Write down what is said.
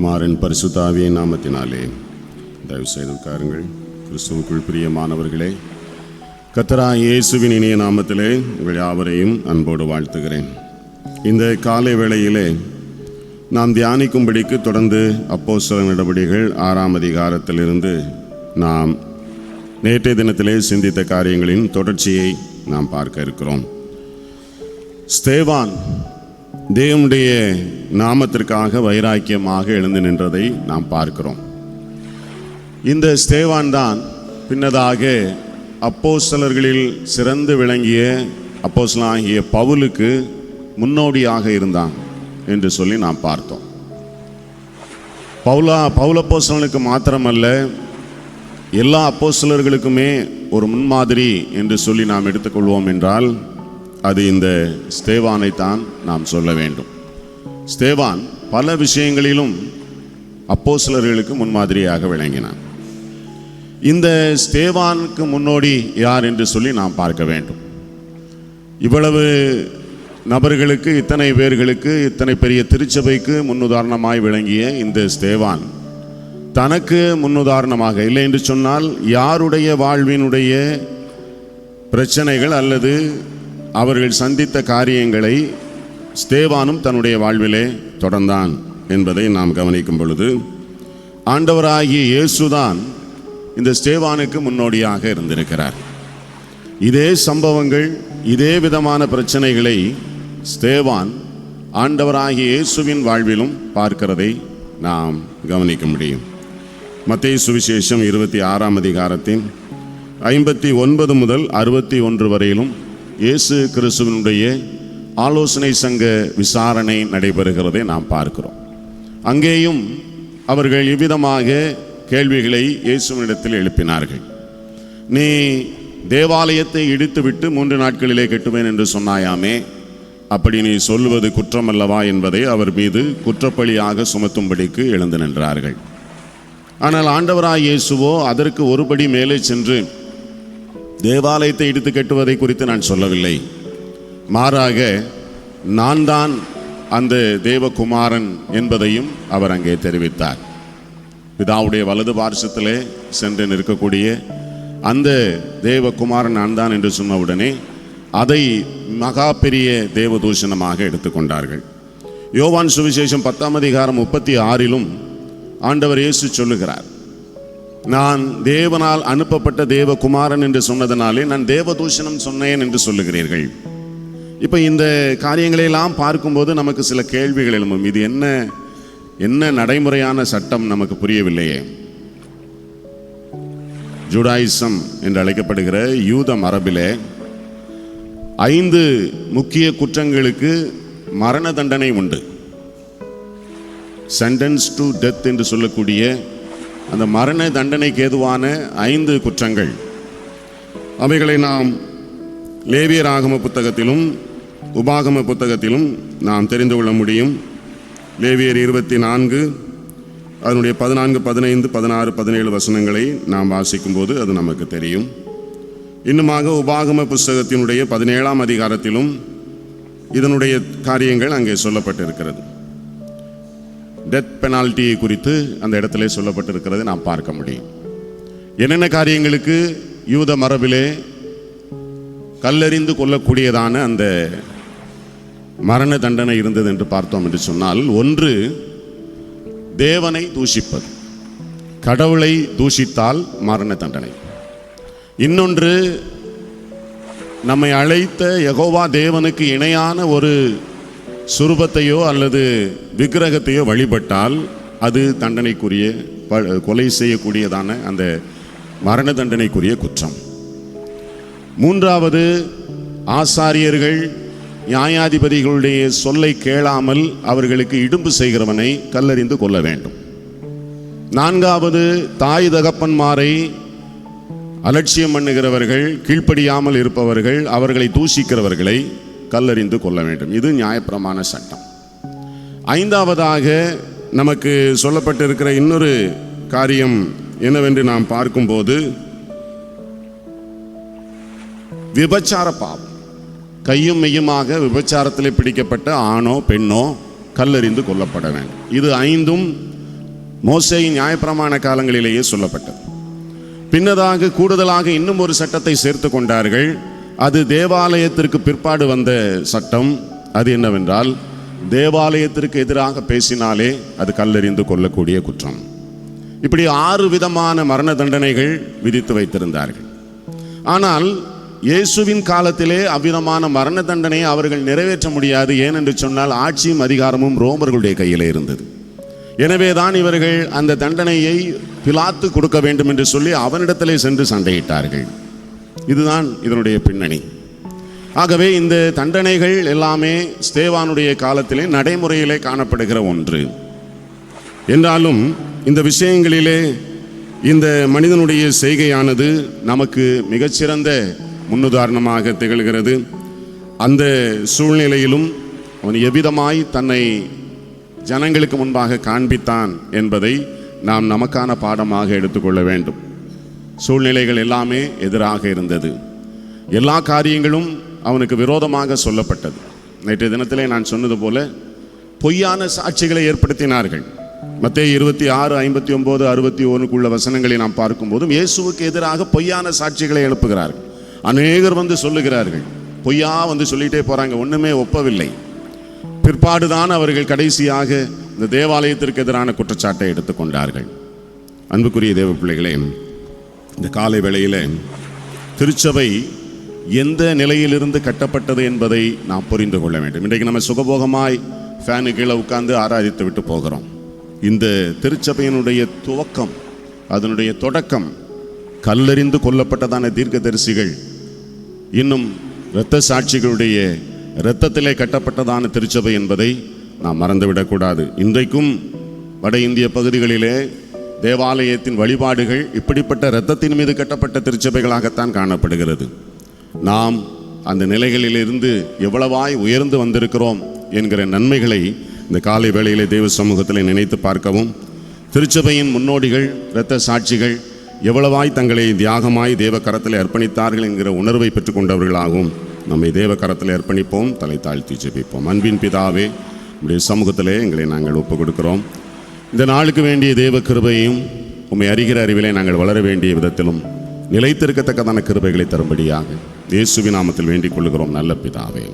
குமாரின் பரிசுத்தாவிய நாமத்தினாலே தயவு செய்து உட்காருங்கள் கிறிஸ்துவுக்குள் பிரியமானவர்களே கத்தரா இயேசுவின் இனிய நாமத்திலே உங்கள் யாவரையும் அன்போடு வாழ்த்துகிறேன். இந்த காலை வேளையிலே நாம் தியானிக்கும்படிக்கு தொடர்ந்து அப்போஸ்தல நடவடிக்கைகள் ஆறாம் அதிகாரத்திலிருந்து நாம் நேற்றைய தினத்திலே சிந்தித்த காரியங்களின் தொடர்ச்சியை நாம் பார்க்க இருக்கிறோம். ஸ்தேவான் தேவனுடைய நாமத்திற்காக வைராக்கியமாக எழுந்து நின்றதை நாம் பார்க்கிறோம். இந்த ஸ்தேவான் தான் பின்னதாக அப்போஸ்தலர்களில் சிறந்து விளங்கிய அப்போஸ்தலனாகிய பவுலுக்கு முன்னோடியாக இருந்தான் என்று சொல்லி நாம் பார்த்தோம். பவுலா பவுலப்போஸ்தலனுக்கு மாத்திரமல்ல எல்லா அப்போசலர்களுக்குமே ஒரு முன்மாதிரி என்று சொல்லி நாம் எடுத்துக்கொள்வோம் என்றால் அது இந்த ஸ்தேவானை தான் நாம் சொல்ல வேண்டும். ஸ்தேவான் பல விஷயங்களிலும் அப்போஸ்தலர்களுக்கு முன்மாதிரியாக விளங்கினான். இந்த ஸ்தேவானுக்கு முன்னோடி யார் என்று சொல்லி நாம் பார்க்க வேண்டும். இவ்வளவு நபர்களுக்கு இத்தனை பேர்களுக்கு இத்தனை பெரிய திருச்சபைக்கு முன்னுதாரணமாய் விளங்கிய இந்த ஸ்தேவான் தனக்கு முன்னுதாரணமாக இல்லை என்று சொன்னால் யாருடைய வாழ்வினுடைய பிரச்சனைகள் அல்லது அவர்கள் சந்தித்த காரியங்களை ஸ்தேவானும் தன்னுடைய வாழ்விலே தொடர்ந்தான் என்பதை நாம் கவனிக்கும் பொழுது ஆண்டவராகிய இயேசுதான் இந்த ஸ்தேவானுக்கு முன்னோடியாக இருந்திருக்கிறார். இதே சம்பவங்கள் இதே விதமான பிரச்சனைகளை ஸ்தேவான் ஆண்டவராகிய இயேசுவின் வாழ்விலும் பார்க்கிறதை நாம் கவனிக்க முடியும். மத்திய சுவிசேஷம் இருபத்தி ஆறாம் அதிகாரத்தின் ஐம்பத்தி ஒன்பது முதல் அறுபத்தி ஒன்று வரையிலும் இயேசு கிறிஸ்துவனுடைய ஆலோசனை சங்க விசாரணை நடைபெறுகிறதை நாம் பார்க்கிறோம். அங்கேயும் அவர்கள் இவ்விதமாக கேள்விகளை இயேசுவினிடத்தில் எழுப்பினார்கள். நீ தேவாலயத்தை இடித்துவிட்டு மூன்று நாட்களிலே கட்டுவேன் என்று சொன்னாயாமே அப்படி நீ சொல்லுவது குற்றமல்லவா என்பதை அவர் மீது குற்றப்பழியாக சுமத்தும்படிக்கு எழுந்து நின்றார்கள். ஆனால் ஆண்டவராய் இயேசுவோ அதற்கு ஒருபடி மேலே சென்று தேவாலயத்தை இடித்து கட்டுவதை குறித்து நான் சொல்லவில்லை. மாறாக நான் தான் அந்த தேவகுமாரன் என்பதையும் அவர் அங்கே தெரிவித்தார். பிதாவுடைய வலது பார்சத்திலே சென்று நிற்கக்கூடிய அந்த தேவகுமாரன் நான் தான் என்று சொன்னவுடனே அதை மகா பெரிய தேவதூஷணமாக எடுத்துக்கொண்டார்கள் யோவான் சுவிசேஷம் பத்தாம் அதிகாரம் முப்பத்தி ஆறிலும் ஆண்டவர் இயேசு சொல்லுகிறார் நான் தேவனால் அனுப்பப்பட்ட தேவகுமாரன் என்று சொன்னதனாலே நான் தேவதூஷணம் சொன்னேன் என்று சொல்லுகிறீர்கள். இப்போ இந்த காரியங்களையெல்லாம் பார்க்கும்போது நமக்கு சில கேள்விகள் எழும்பும். இது என்ன என்ன நடைமுறையான சட்டம் நமக்கு புரியவில்லையே. ஜுடாயிசம் என்று அழைக்கப்படுகிற யூத மரபிலே ஐந்து முக்கிய குற்றங்களுக்கு மரண தண்டனை உண்டு. சென்டென்ஸ் டு டெத் என்று சொல்லக்கூடிய அந்த மரண தண்டனைக்கு ஏதுவான ஐந்து குற்றங்கள். அவைகளை நாம் லேவியர் ஆகம புத்தகத்திலும் உபாகம புத்தகத்திலும் நாம் தெரிந்து கொள்ள முடியும். லேவியர் இருபத்தி நான்கு அதனுடைய பதினான்கு பதினைந்து பதினாறு பதினேழு வசனங்களை நாம் வாசிக்கும்போது அது நமக்கு தெரியும். இன்னுமாக உபாகம புஸ்தகத்தினுடைய பதினேழாம் அதிகாரத்திலும் இதனுடைய காரியங்கள் அங்கே சொல்லப்பட்டிருக்கிறது. டெத் பெனால்ட்டியை குறித்து அந்த இடத்துல சொல்லப்பட்டிருக்கிறது நாம் பார்க்க முடியும். என்னென்ன காரியங்களுக்கு யூத மரபிலே கல்லறிந்து கொள்ளக்கூடியதான அந்த மரண தண்டனை இருந்தது என்று பார்த்தோம் என்று சொன்னால் ஒன்று தேவனை தூஷிப்பது. கடவுளை தூஷித்தால் மரண தண்டனை. இன்னொன்று நம்மை அழைத்த யகோவா தேவனுக்கு இணையான ஒரு சுரூபத்தையோ அல்லது விக்கிரகத்தையோ வழிபட்டால் அது தண்டனைக்குரிய ப- கொலை செய்யக்கூடியதான அந்த மரண தண்டனைக்குரிய குற்றம். மூன்றாவது ஆசாரியர்கள் நியாயாதிபதிகளுடைய சொல்லை கேளாமல் அவர்களுக்கு இடும்பு செய்கிறவனை கல்லறிந்து கொள்ள வேண்டும். நான்காவது தாய் தகப்பன்மாரை அலட்சியம் பண்ணுகிறவர்கள் கீழ்ப்படியாமல் இருப்பவர்கள் அவர்களை தூஷிக்கிறவர்களை கல்லறிந்து கொள்ள வேண்டும். இது நியாயப்பிரமாண சட்டம். ஐந்தாவதாக நமக்கு சொல்லப்பட்டிருக்கிற இன்னொரு காரியம் என்னவென்று நாம் பார்க்கும்போது விபச்சார பாவம். கையும் மெய்யுமாக விபச்சாரத்தில் பிடிக்கப்பட்ட ஆணோ பெண்ணோ கல்லறிந்து கொல்லப்பட வேண்டும். இது ஐந்தும் மோசை நியாயப்பிரமாண காலங்களிலேயே சொல்லப்பட்டது. பின்னதாக கூடுதலாக இன்னும் ஒரு சட்டத்தை சேர்த்து கொண்டார்கள். அது தேவாலயத்திற்கு பிற்பாடு வந்த சட்டம். அது என்னவென்றால் தேவாலயத்திற்கு எதிராக பேசினாலே அது கல்லறிந்து கொள்ளக்கூடிய குற்றம். இப்படி ஆறு விதமான மரண தண்டனைகள் விதித்து வைத்திருந்தார்கள். ஆனால் இயேசுவின் காலத்திலே அவ்விதமான மரண தண்டனையை அவர்கள் நிறைவேற்ற முடியாது. ஏனென்று சொன்னால் ஆட்சியும் அதிகாரமும் ரோமர்களுடைய கையில் இருந்தது. எனவே தான் இவர்கள் அந்த தண்டனையை பிலாத்து கொடுக்க வேண்டும் என்று சொல்லி அவனிடத்திலே சென்று சண்டையிட்டார்கள். இதுதான் இதனுடைய பின்னணி. ஆகவே இந்த தண்டனைகள் எல்லாமே ஸ்தேவானுடைய காலத்திலே நடைமுறையிலே காணப்படுகிற ஒன்று. என்றாலும் இந்த விஷயங்களிலே இந்த மனிதனுடைய செய்கையானது நமக்கு மிகச்சிறந்த முன்னுதாரணமாக திகழ்கிறது. அந்த சூழ்நிலையிலும் அவன் எவ்விதமாய் தன்னை ஜனங்களுக்கு முன்பாக காண்பித்தான் என்பதை நாம் நமக்கான பாடமாக எடுத்துக்கொள்ள வேண்டும். சூழ்நிலைகள் எல்லாமே எதிராக இருந்தது. எல்லா காரியங்களும் அவனுக்கு விரோதமாக சொல்லப்பட்டது. நேற்றைய தினத்திலே நான் சொன்னது போல பொய்யான சாட்சிகளை ஏற்படுத்தினார்கள். மத்திய இருபத்தி ஆறு ஐம்பத்தி ஒன்பது அறுபத்தி ஒன்றுக்குள்ள வசனங்களை நாம் பார்க்கும்போதும் இயேசுவுக்கு எதிராக பொய்யான சாட்சிகளை எழுப்புகிறார்கள். அநேகர் வந்து சொல்லுகிறார்கள். பொய்யா வந்து சொல்லிட்டே போகிறாங்க ஒன்றுமே ஒப்பவில்லை. பிற்பாடுதான் அவர்கள் கடைசியாக இந்த தேவாலயத்திற்கு எதிரான குற்றச்சாட்டை எடுத்துக்கொண்டார்கள். அன்புக்குரிய தேவ பிள்ளைகளே இந்த காலை வேளையில் திருச்சபை எந்த நிலையிலிருந்து கட்டப்பட்டது என்பதை நாம் புரிந்து கொள்ள வேண்டும். இன்றைக்கு நம்ம சுகபோகமாய் ஃபேனு கீழே உட்கார்ந்து ஆராதித்து விட்டு போகிறோம். இந்த திருச்சபையினுடைய துவக்கம் அதனுடைய தொடக்கம் கல்லறிந்து கொல்லப்பட்டதான தீர்க்கதரிசிகள் இன்னும் இரத்த சாட்சிகளுடைய இரத்தத்திலே கட்டப்பட்டதான திருச்சபை என்பதை நாம் மறந்துவிடக்கூடாது. இன்றைக்கும் வட இந்திய பகுதிகளிலே தேவாலயத்தின் வழிபாடுகள் இப்படிப்பட்ட இரத்தத்தின் மீது கட்டப்பட்ட திருச்சபைகளாகத்தான் காணப்படுகிறது. நாம் அந்த நிலைகளிலிருந்து எவ்வளவாய் உயர்ந்து வந்திருக்கிறோம் என்கிற நன்மைகளை இந்த காலை வேளையிலே தேவ சமூகத்தில் நினைத்து பார்க்கவும் திருச்சபையின் முன்னோடிகள் இரத்த சாட்சிகள் எவ்வளவாய் தங்களை தியாகமாய் தேவ கரத்தில் அர்ப்பணித்தார்கள் என்கிற உணர்வை பெற்றுக்கொண்டவர்களாகவும் நம்மை தேவ கரத்தில் அர்ப்பணிப்போம் தலை தாழ்த்தி ஜெபிப்போம். அன்பின் பிதாவே நம்முடைய சமூகத்திலே எங்களை நாங்கள் ஒப்புக் கொடுக்கிறோம் இந்த நாளுக்கு வேண்டிய தேவ கிருபையும் உண்மை அறிகிற அறிவிலே நாங்கள் வளர வேண்டிய விதத்திலும் நிலைத்திருக்கத்தக்கதான கிருபைகளை தரும்படியாக இயேசுவின் நாமத்தில் வேண்டிக் கொள்கிறோம் நல்ல பிதாவே.